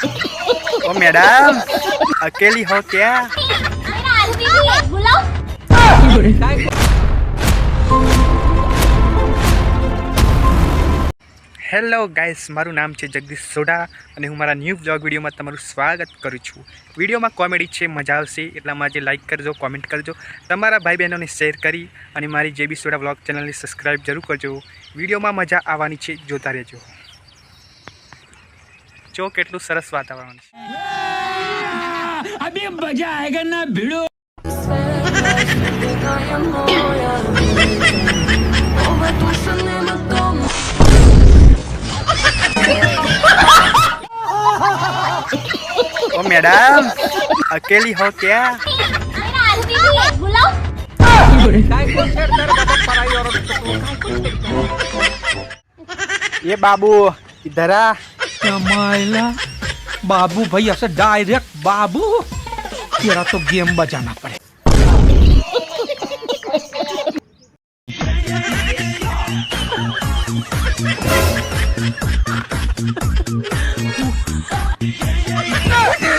ઓ madam અકેલી હો ક્યાં hello guys મારું નામ છે જગદીશ સોઢા અને હું મારા ન્યૂ બ્લોગ વિડીયોમાં તમારું સ્વાગત કરું છું. વિડીયોમાં કોમેડી છે, મજા આવશે, એટલા માટે લાઇક કરજો કોમેન્ટ કરજો, તમારા ભાઈ બહેનોને શેર કરી અને મારી જેબી સોઢા બ્લોગ ચેનલને સબસ્ક્રાઈબ જરૂર કરજો. વિડીયોમાં મજા આવવાની છે, જોતા રહેજો. જો કેટલું સરસ વાતાવરણ છે अभी मजा आएगा ना भिड़ो ओ मैडम अकेली हो क्या ये बाबू इधर आ कमाएला बाबू भैया से डायरेक्ट बाबू तेरा तो गेम बजाना पड़े Yeah,